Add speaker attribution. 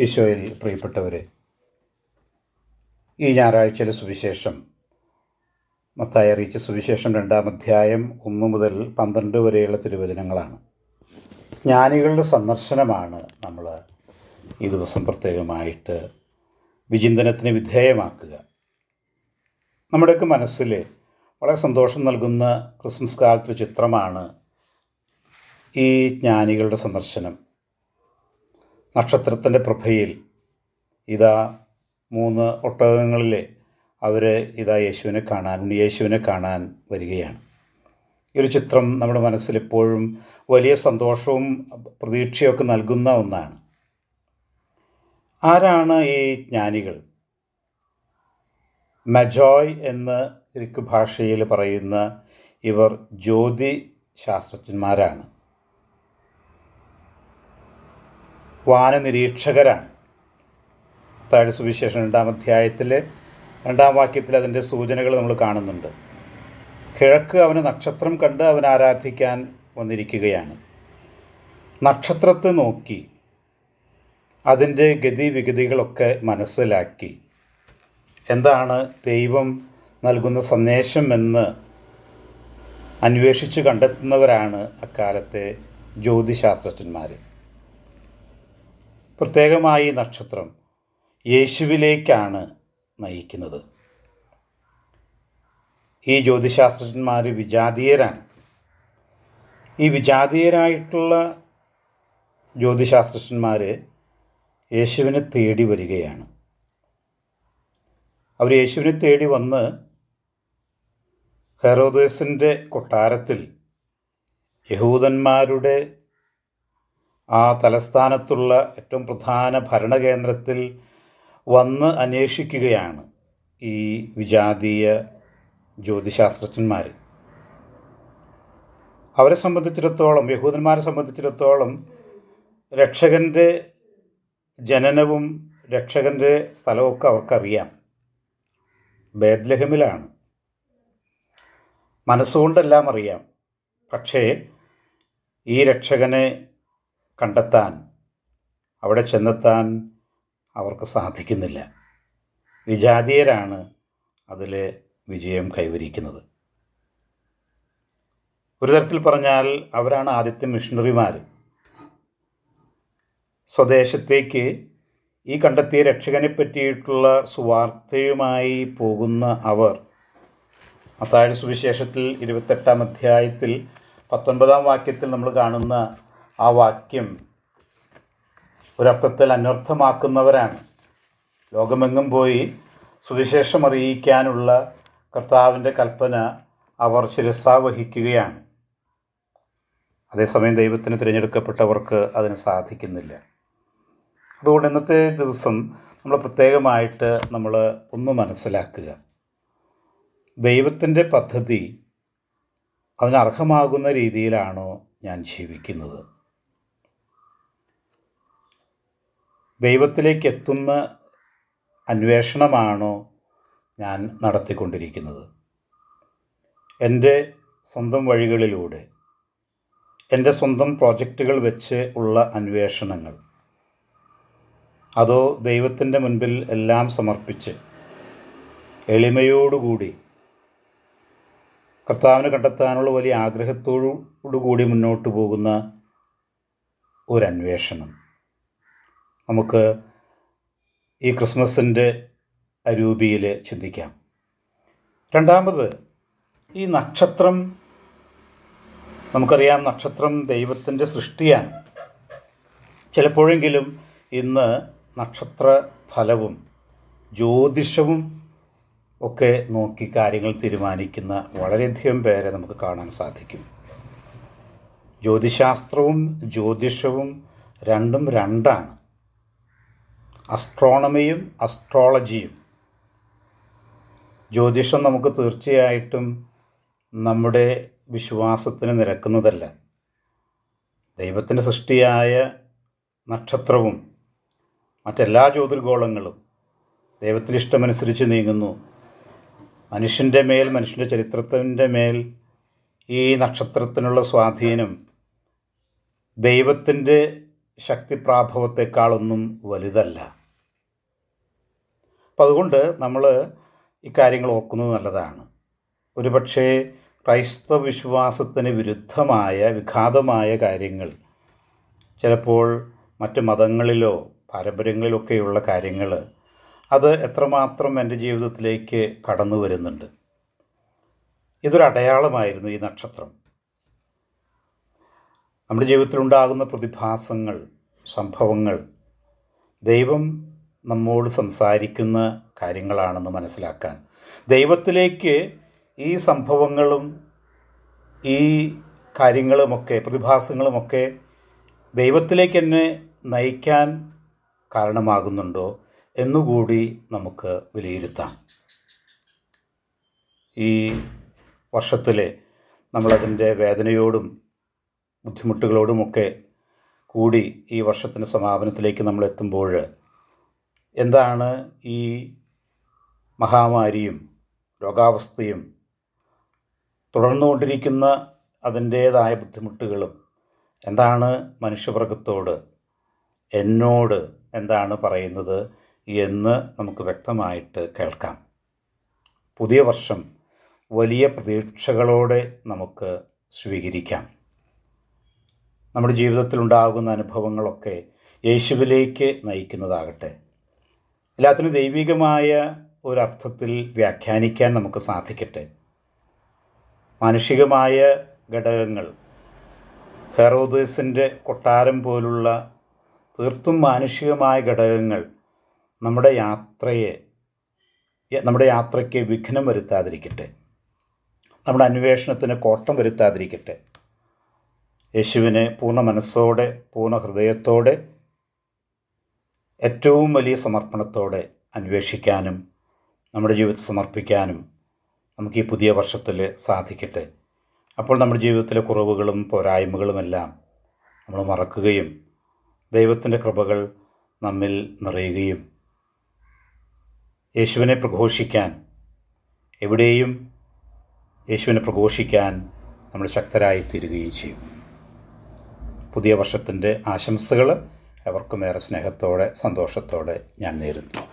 Speaker 1: ഈശോയിൽ പ്രിയപ്പെട്ടവരെ ഈ ഞായറാഴ്ചയിലെ സുവിശേഷം മത്തായി അറിയിച്ച സുവിശേഷം രണ്ടാം അധ്യായം ഒന്ന് മുതൽ പന്ത്രണ്ട് വരെയുള്ള തിരുവചനങ്ങളാണ്. ജ്ഞാനികളുടെ സന്ദർശനമാണ് നമ്മൾ ഈ ദിവസം പ്രത്യേകമായിട്ട് വിചിന്തനത്തിന് വിധേയമാക്കുക. നമ്മുടെയൊക്കെ മനസ്സിൽ വളരെ സന്തോഷം നൽകുന്ന ക്രിസ്മസ് കാലത്തെ ചിത്രമാണ് ഈ ജ്ഞാനികളുടെ സന്ദർശനം. നക്ഷത്രത്തിന്റെ പ്രഭയിൽ ഇതാ മൂന്ന് ഒട്ടകങ്ങളിൽ അവർ ഇതാ യേശുവിനെ കാണാൻ യേശുവിനെ കാണാൻ വരികയാണ്. ഈ ഒരു ചിത്രം നമ്മുടെ മനസ്സിൽ എപ്പോഴും വലിയ സന്തോഷവും പ്രതീക്ഷയൊക്കെ നൽകുന്ന ഒന്നാണ്. ആരാണ് ഈ ജ്ഞാനികൾ? മജോയ് എന്ന് ഗ്രീക്ക് ഭാഷയിൽ പറയുന്ന ഇവർ ജ്യോതി ശാസ്ത്രജ്ഞന്മാരാണ് വാനനിരീക്ഷകരാണ് താഴെ സുവിശേഷം രണ്ടാം അധ്യായത്തിലെ രണ്ടാം വാക്യത്തിൽ അതിന്റെ സൂചനകൾ നമ്മൾ കാണുന്നുണ്ട്. കിഴക്ക് അവന് നക്ഷത്രം കണ്ട് അവൻ ആരാധിക്കാൻ വന്നിരിക്കുകയാണ്. നക്ഷത്രത്തെ നോക്കി അതിന്റെ ഗതിവിഗതികളൊക്കെ മനസ്സിലാക്കി. എന്താണ് ദൈവം നൽകുന്ന സന്ദേശം എന്ന് അന്വേഷിച്ച് കണ്ടെത്തുന്നവരാണ് അക്കാലത്തെ ജ്യോതിശാസ്ത്രജ്ഞന്മാർ പ്രത്യേകമായി നക്ഷത്രം യേശുവിലേക്കാണ് നയിക്കുന്നത്. ഈ ജ്യോതിശാസ്ത്രജ്ഞന്മാർ വിജാതീയരാണ്. ഈ വിജാതീയരായിട്ടുള്ള ജ്യോതിശാസ്ത്രജ്ഞന്മാർ യേശുവിനെ തേടി വരികയാണ്. അവർ യേശുവിനെ തേടി വന്ന് ഹെറോദേസിന്റെ കൊട്ടാരത്തിൽ യഹൂദന്മാരുടെ ആ തലസ്ഥാനത്തുള്ള ഏറ്റവും പ്രധാന ഭരണകേന്ദ്രത്തിൽ വന്ന് അന്വേഷിക്കുകയാണ് ഈ വിജാതീയ ജ്യോതിശാസ്ത്രജ്ഞന്മാർ അവരെ സംബന്ധിച്ചിടത്തോളം യഹൂദന്മാരെ സംബന്ധിച്ചിടത്തോളം രക്ഷകന്റെ ജനനവും രക്ഷകന്റെ സ്ഥലമൊക്കെ അവർക്കറിയാം. ബേദ്ലഹമിലാണ് മനസ്സുകൊണ്ടെല്ലാം അറിയാം. പക്ഷേ ഈ രക്ഷകനെ കണ്ടെത്താൻ അവിടെ ചെന്നെത്താൻ അവർക്ക് സാധിക്കുന്നില്ല. വിജാതീയരാണ് അതിൽ വിജയം കൈവരിക്കുന്നത്. ഒരു തരത്തിൽ പറഞ്ഞാൽ അവരാണ് ആദ്യത്തെ മിഷണറിമാർ. സ്വദേശത്തേക്ക് ഈ കണ്ടെത്തിയ രക്ഷകനെ പറ്റിയിട്ടുള്ള സുവാർത്തയുമായി പോകുന്ന അവർ അത്താഴ സുവിശേഷത്തിൽ ഇരുപത്തെട്ടാം അധ്യായത്തിൽ പത്തൊൻപതാം വാക്യത്തിൽ നമ്മൾ കാണുന്ന ആ വാക്യം ഒരർത്ഥത്തിൽ അനർത്ഥമാക്കുന്നവരാണ് ലോകമെങ്ങും പോയി സുവിശേഷം അറിയിക്കാനുള്ള കർത്താവിന്റെ കൽപ്പന അവർ ശിരസാവഹിക്കുകയാണ് അതേസമയം ദൈവത്തിന് തിരഞ്ഞെടുക്കപ്പെട്ടവർക്ക് അതിന് സാധിക്കുന്നില്ല. അതുകൊണ്ട് ഇന്നത്തെ ദിവസം നമ്മൾ പ്രത്യേകമായിട്ട് നമ്മൾ ഒന്ന് മനസ്സിലാക്കുക. ദൈവത്തിന്റെ പദ്ധതി അതിനർഹമാകുന്ന രീതിയിലാണോ ഞാൻ ജീവിക്കുന്നത്? ദൈവത്തിലേക്ക് എത്തുന്ന അന്വേഷണമാണോ ഞാൻ നടത്തിക്കൊണ്ടിരിക്കുന്നത്? എന്റെ സ്വന്തം വഴികളിലൂടെ എന്റെ സ്വന്തം പ്രോജക്റ്റുകൾ വെച്ച് ഉള്ള അന്വേഷണങ്ങൾ അതോ ദൈവത്തിന്റെ മുൻപിൽ എല്ലാം സമർപ്പിച്ച് എളിമയോടുകൂടി കർത്താവിനെ കണ്ടെത്താനുള്ള വലിയ ആഗ്രഹത്തോടു കൂടി മുന്നോട്ട് പോകുന്ന ഒരന്വേഷണം നമുക്ക് ഈ ക്രിസ്മസിന്റെ അരൂപിയിൽ ചിന്തിക്കാം. രണ്ടാമത് ഈ നക്ഷത്രം നമുക്കറിയാം നക്ഷത്രം ദൈവത്തിന്റെ സൃഷ്ടിയാണ്. ചിലപ്പോഴെങ്കിലും ഇന്ന് നക്ഷത്ര ഫലവും ജ്യോതിഷവും ഒക്കെ നോക്കി കാര്യങ്ങൾ തീരുമാനിക്കുന്ന വളരെയധികം പേരെ നമുക്ക് കാണാൻ സാധിക്കും. ജ്യോതിശാസ്ത്രവും ജ്യോതിഷവും രണ്ടും രണ്ടാണ്. അസ്ട്രോണമിയും അസ്ട്രോളജിയും ജ്യോതിഷം നമുക്ക് തീർച്ചയായിട്ടും നമ്മുടെ വിശ്വാസത്തിന് നിരക്കുന്നതല്ല. ദൈവത്തിന്റെ സൃഷ്ടിയായ നക്ഷത്രവും മറ്റെല്ലാ ജ്യോതിർഗോളങ്ങളും ദൈവത്തിന്റെ ഇഷ്ടമനുസരിച്ച് നീങ്ങുന്നു. മനുഷ്യന്റെ മേൽ മനുഷ്യന്റെ ചരിത്രത്തിന്റെ മേൽ ഈ നക്ഷത്രത്തിനുള്ള സ്വാധീനം ദൈവത്തിന്റെ ശക്തിപ്രാഭവത്തെക്കാളൊന്നും വലുതല്ല. അപ്പം അതുകൊണ്ട് നമ്മൾ ഇക്കാര്യങ്ങൾ ഓർക്കുന്നത് നല്ലതാണ്. ഒരുപക്ഷേ ക്രൈസ്തവ വിശ്വാസത്തിന് വിരുദ്ധമായ വിഘാതമായ കാര്യങ്ങൾ ചിലപ്പോൾ മറ്റ് മതങ്ങളിലോ പാരമ്പര്യങ്ങളിലൊക്കെയുള്ള കാര്യങ്ങൾ അത് എത്രമാത്രം എന്റെ ജീവിതത്തിലേക്ക് കടന്നു വരുന്നുണ്ട്. ഇതൊരു അടയാളമായിരുന്നു ഈ നക്ഷത്രം. നമ്മുടെ ജീവിതത്തിലുണ്ടാകുന്ന പ്രതിഭാസങ്ങൾ സംഭവങ്ങൾ ദൈവം നമ്മോട് സംസാരിക്കുന്ന കാര്യങ്ങളാണെന്ന് മനസ്സിലാക്കാൻ. ദൈവത്തിലേക്ക് ഈ സംഭവങ്ങളും ഈ കാര്യങ്ങളുമൊക്കെ പ്രതിഭാസങ്ങളുമൊക്കെ ദൈവത്തിലേക്ക് എന്നെ നയിക്കാൻ കാരണമാകുന്നുണ്ടോ എന്നുകൂടി നമുക്ക് വിലയിരുത്താം. ഈ വർഷത്തിൽ നമ്മളതിന്റെ വേദനയോടും ബുദ്ധിമുട്ടുകളോടുമൊക്കെ കൂടി ഈ വർഷത്തിന്റെ സമാപനത്തിലേക്ക് നമ്മൾ എത്തുമ്പോൾ എന്താണ് ഈ മഹാമാരിയും രോഗാവസ്ഥയും തുടർന്നുകൊണ്ടിരിക്കുന്ന അതിന്റേതായ ബുദ്ധിമുട്ടുകളും എന്താണ് മനുഷ്യവർഗത്തോട് എന്നോട് എന്താണ് പറയുന്നത് എന്ന് നമുക്ക് വ്യക്തമായിട്ട് കേൾക്കാം. പുതിയ വർഷം വലിയ പ്രതീക്ഷകളോടെ നമുക്ക് സ്വീകരിക്കാം. നമ്മുടെ ജീവിതത്തിലുണ്ടാകുന്ന അനുഭവങ്ങളൊക്കെ യേശുവിലേക്ക് നയിക്കുന്നതാകട്ടെ. എല്ലാത്തിനും ദൈവികമായ ഒരർത്ഥത്തിൽ വ്യാഖ്യാനിക്കാൻ നമുക്ക് സാധിക്കട്ടെ. മാനുഷികമായ ഘടകങ്ങൾ ഹെറോദേസിന്റെ കൊട്ടാരം പോലുള്ള തീർത്തും മാനുഷികമായ ഘടകങ്ങൾ നമ്മുടെ യാത്രയെ നമ്മുടെ യാത്രയ്ക്ക് വിഘ്നം വരുത്താതിരിക്കട്ടെ. നമ്മുടെ അന്വേഷണത്തിന് കോട്ടം വരുത്താതിരിക്കട്ടെ. യേശുവിനെ പൂർണ മനസ്സോടെ പൂർണ ഹൃദയത്തോടെ ഏറ്റവും വലിയ സമർപ്പണത്തോടെ അന്വേഷിക്കാനും നമ്മുടെ ജീവിതത്തെ സമർപ്പിക്കാനും നമുക്ക് ഈ പുതിയ വർഷത്തിൽ സാധിക്കട്ടെ. അപ്പോൾ നമ്മുടെ ജീവിതത്തിലെ കുറവുകളും പോരായ്മകളുമെല്ലാം നമ്മൾ മറക്കുകയും ദൈവത്തിന്റെ കൃപകൾ നമ്മിൽ നിറയുകയും യേശുവിനെ പ്രഘോഷിക്കാൻ എവിടെയും യേശുവിനെ പ്രഘോഷിക്കാൻ നമ്മൾ ശക്തരായി തീരുകയും ചെയ്യും. പുതിയ വർഷത്തിന്റെ ആശംസകൾ എവർക്കും ഏറെ സ്നേഹത്തോടെ സന്തോഷത്തോടെ ഞാൻ നേരുന്നു.